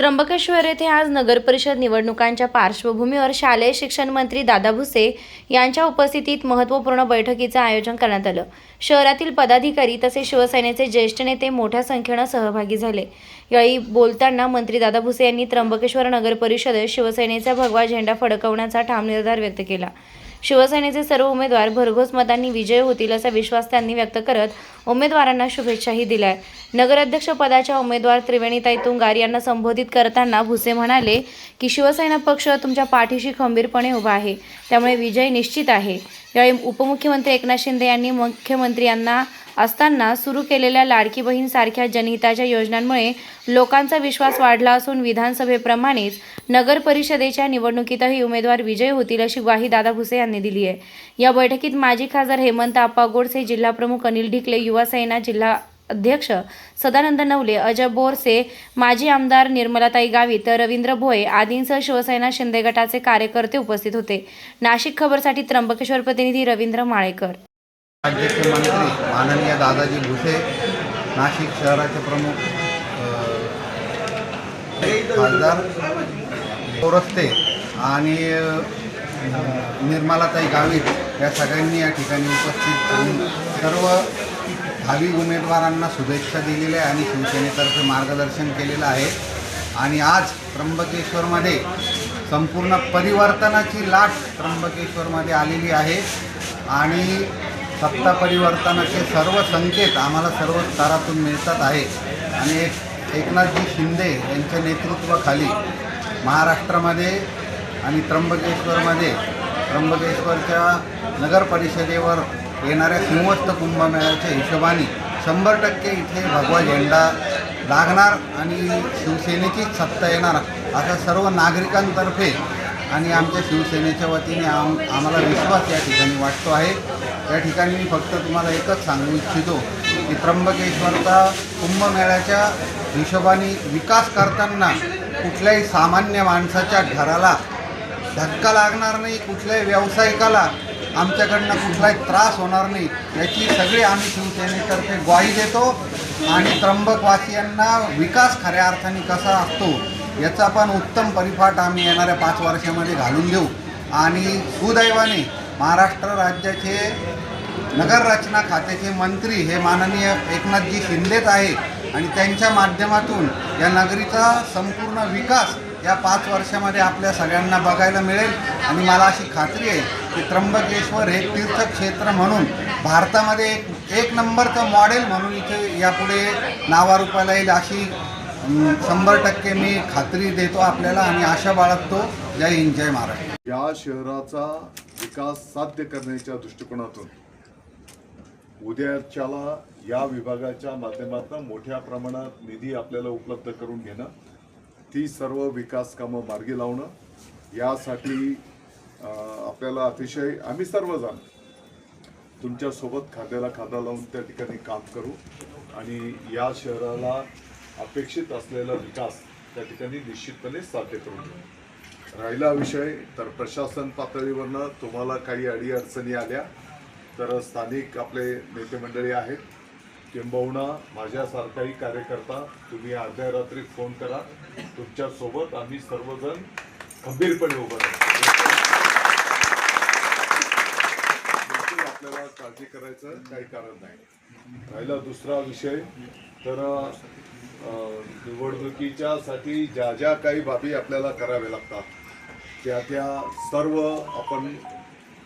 त्र्यंबकेश्वर येथे आज नगरपरिषद निवडणुकांच्या पार्श्वभूमीवर शालेय शिक्षण मंत्री दादा भुसे यांच्या उपस्थितीत महत्त्वपूर्ण बैठकीचं आयोजन करण्यात आलं. शहरातील पदाधिकारी तसेच शिवसेनेचे ज्येष्ठ नेते मोठ्या संख्येनं सहभागी झाले. यावेळी बोलताना मंत्री दादा भुसे यांनी त्र्यंबकेश्वर नगरपरिषदेत शिवसेनेचा भगवा झेंडा फडकवण्याचा ठाम निर्धार व्यक्त केला. शिवसेनेचे सर्व उमेदवार भरघोस मतांनी विजय होतील असा विश्वास त्यांनी व्यक्त करत उमेदवारांना शुभेच्छाही दिल्या नगराध्यक्ष पदाच्या उमेदवार त्रिवेणीताई तुंगार यांना संबोधित करताना भुसे म्हणाले की शिवसेना पक्ष तुमच्या पाठीशी खंबीरपणे उभा आहे. त्यामुळे विजय निश्चित आहे. यावेळी उपमुख्यमंत्री एकनाथ शिंदे यांनी मुख्यमंत्री यांना असताना सुरू केलेल्या लाडकी बहीण सारख्या जनहिताच्या योजनांमुळे लोकांचा विश्वास वाढला असून विधानसभेप्रमाणेच नगर परिषदेच्या निवडणुकीतही उमेदवार विजयी होतील अशी ग्वाही दादा भुसे यांनी दिली आहे. या बैठकीत माजी खासदार हेमंत आप्पा गोडसे जिल्हाप्रमुख अनिल ढिकले युवासेना जिल्हा अध्यक्ष सदानंद नवले अजय बोरसे माजी आमदार निर्मलाताई गावित रवींद्र भोये आदींसह शिवसेना शिंदे गटाचे कार्यकर्ते उपस्थित होते. नाशिक खबरसाठी त्र्यंबकेश्वर प्रतिनिधी रवींद्र माळेकर. राज्याचे मंत्री माननीय दादाजी भुसे नाशिक शहराचे प्रमुख खासदार रस्ते आणि निर्मलाताई गावित या सगळ्यांनी या ठिकाणी उपस्थित होऊन सर्व भावी उमेदवारांना शुभेच्छा दिलेल्या आहे आणि शिवसेनेतर्फे मार्गदर्शन केलेलं आहे. आणि आज त्र्यंबकेश्वरमध्ये संपूर्ण परिवर्तनाची लाट त्र्यंबकेश्वरमध्ये आलेली आहे. आणि सत्ता परिवर्तनाचे सर्व संकेत आम्हाला सर्व स्तरातून मिळतात आहे आणि एक एकनाथजी शिंदे यांच्या नेतृत्वाखाली महाराष्ट्रामध्ये आणि त्र्यंबकेश्वरमध्ये त्र्यंबकेश्वरच्या नगर परिषदेवर येणाऱ्या सिंहस्थ कुंभमेळ्याच्या हिशोबाने शंभर टक्के इथे भगवा झेंडा लागणार आणि शिवसेनेचीच सत्ता येणार असा सर्व नागरिकांतर्फे आणि आमच्या शिवसेनेच्या वतीने आम आम्हाला विश्वास या ठिकाणी वाटतो आहे. या ठिकाणी मी फक्त तुम्हाला एकच सांगू इच्छितो की त्र्यंबकेश्वरचा कुंभमेळ्याच्या हिशोबाने विकास करताना कुठल्याही सामान्य माणसाच्या घराला धक्का लागणार नाही कुठल्याही व्यावसायिकाला आमच्याकडनं कुठलाही त्रास होणार नाही याची सगळी आम्ही शिवसेनेतर्फे ग्वाही देतो. आणि त्र्यंबकवासियांना विकास खऱ्या अर्थाने कसा असतो याचा पण उत्तम परिपाठ आम्ही येणाऱ्या पाच वर्षामध्ये घालून देऊ आणि सुदैवाने महाराष्ट्र राज्याचे नगर रचना खात्याचे मंत्री हे माननीय एकनाथजी शिंदेच आहे. आणि त्यांच्या माध्यमातून या नगरीचा संपूर्ण विकास या पाच वर्षामध्ये आपल्या सगळ्यांना बघायला मिळेल. आणि मला अशी खात्री आहे की त्र्यंबकेश्वर हे तीर्थक्षेत्र म्हणून भारतामध्ये एक एक नंबरचं मॉडेल म्हणून इथे यापुढे नावारूपाला येईल अशी शंभर टक्के मी खात्री देतो आपल्याला आणि आशा बाळगतो. जय हिंद जय महाराष्ट्र. या शहराचा विकास साध्य करण्याच्या दृष्टिकोनातून उद्याच्याला या विभागाच्या माध्यमातून मोठ्या प्रमाणात निधी आपल्याला उपलब्ध करून घेणं ती सर्व विकास कामं मार्गी लावणं यासाठी आपल्याला अतिशय आम्ही सर्वजण तुमच्यासोबत खाद्याला खादा लावून त्या ठिकाणी काम करू आणि या शहराला अपेक्षित असलेला विकास त्या ठिकाणी निश्चितपणे साध्य करून घेऊ राहिला विषय तर प्रशासन पातळीवरनं तुम्हाला काही अडीअडचणी आल्या तर स्थानिक आपले नेते मंडळी आहेत. किंबहुना माझ्यासारखाही कार्यकर्ता तुम्ही अर्ध्या रात्री फोन करा. तुमच्यासोबत आम्ही सर्वजण खंबीरपणे उभं आपल्याला काळजी करायचं काही कारण नाही. राहिला दुसरा विषय तर निवडणुकीच्यासाठी ज्या ज्या काही बाबी आपल्याला कराव्या लागतात त्या त्या सर्व आपण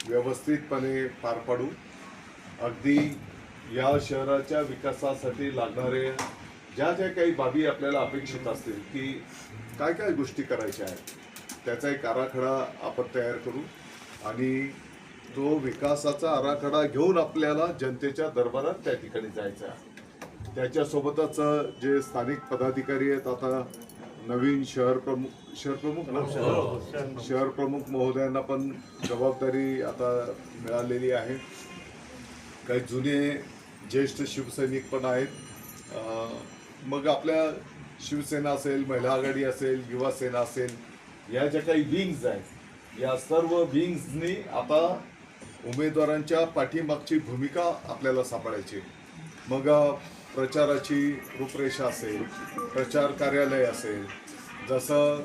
व्यवस्थितपणे पार पाडू. अगदी या शहराच्या विकासासाठी लागणारे ज्या ज्या काही बाबी आपल्याला अपेक्षित असतील की काय काय गोष्टी करायच्या आहेत त्याचा एक आराखडा आपण तयार करू आणि तो विकासाचा आराखडा घेऊन आपल्याला जनतेच्या दरबारात त्या ठिकाणी जायचं आहे. त्याच्यासोबतच जे स्थानिक पदाधिकारी आहेत आता नवीन शहर प्रमुख शहर प्रमुख? शहर प्रमुख. महोदयांना पण जबाबदारी आता मिळालेली आहे. काही जुने ज्येष्ठ शिवसैनिक पण आहेत. मग आपल्या शिवसेना असेल महिला आघाडी असेल युवा सेना असेल या ज्या काही विंग्स आहेत या सर्व विंग्सनी आता उमेदवारांच्या पाठीमागची भूमिका आपल्याला सांभाळायची मग प्रचाराची रूपरेषा असेल प्रचार कार्यालय असेल जसं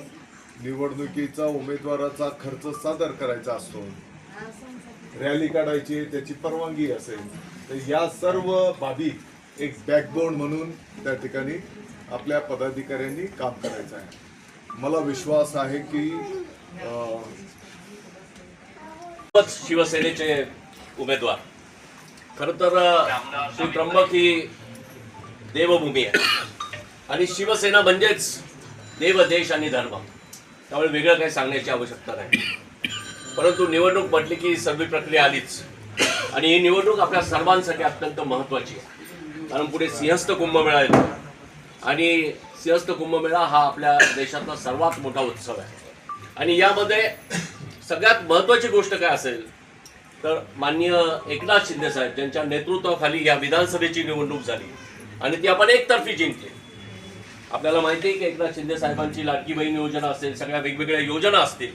निवडणुकीचा उमेदवाराचा खर्च सादर करायचा असतो रॅली काढायची त्याची परवानगी असेल तर या सर्व बाबी एक बॅकबोन म्हणून त्या ठिकाणी आपल्या पदाधिकाऱ्यांनी काम करायचं आहे. मला विश्वास आहे की शिवसेनेचे उमेदवार. खर तर श्री त्र्यंबक ही देवभूमी आहे आणि शिवसेना म्हणजेच देव देश आणि धर्म. त्यामुळे वेगळं काही सांगण्याची आवश्यकता नाही. परंतु निवडणूक म्हटली की सर्व प्रक्रिया आलीच आणि ही निवडणूक आपल्या सर्वांसाठी अत्यंत महत्त्वाची आहे. कारण पुढे सिंहस्थ कुंभमेळा येतो. आणि सिंहस्थ कुंभमेळा हा आपल्या देशातला सर्वात मोठा उत्सव आहे. आणि यामध्ये सगळ्यात महत्त्वाची गोष्ट काय असेल तर माननीय एकनाथ शिंदे साहेब ज्यांच्या नेतृत्वाखाली या विधानसभेची निवडणूक झाली. आणि ती आपण एकतर्फी जिंकली. आपल्याला माहिती आहे की एकनाथ शिंदे साहेबांची लाडकी बहीण योजना असेल सगळ्या वेगवेगळ्या योजना असतील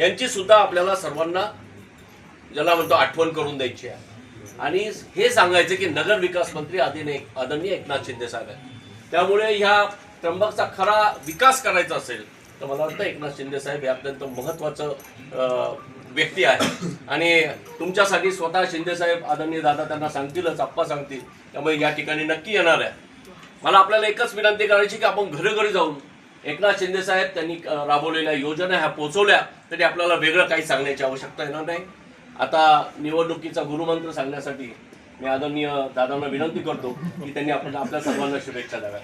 यांची सुद्धा आपल्याला सर्वांना ज्याला म्हणतो आठवण करून द्यायची आहे. आणि हे सांगायचं की नगर विकास मंत्री आदिने आदरणीय एकनाथ शिंदे साहेब आहेत. त्यामुळे ह्या त्र्यंबकचा खरा विकास करायचा असेल तर मला वाटतं एकनाथ शिंदे साहेब हे अत्यंत महत्त्वाचं अं, व्यक्ती आहे. आणि तुमच्यासाठी स्वतः शिंदे साहेब आदरणीय दादा त्यांना सांगतीलच आप्पा सांगतील. त्यामुळे या ठिकाणी नक्की येणार आहे. मला आपल्याला एकच विनंती करायची की आपण घरोघरी जाऊन एकनाथ शिंदे साहेब त्यांनी राबवलेल्या योजना ह्या पोचवल्या तरी आपल्याला वेगळं काही सांगण्याची आवश्यकता येणार नाही. आता निवडणुकीचा गुरुमंत्र सांगण्यासाठी मी आदरणीय दादांना विनंती करतो की त्यांनी आपण आपल्या सर्वांना शुभेच्छा द्याव्या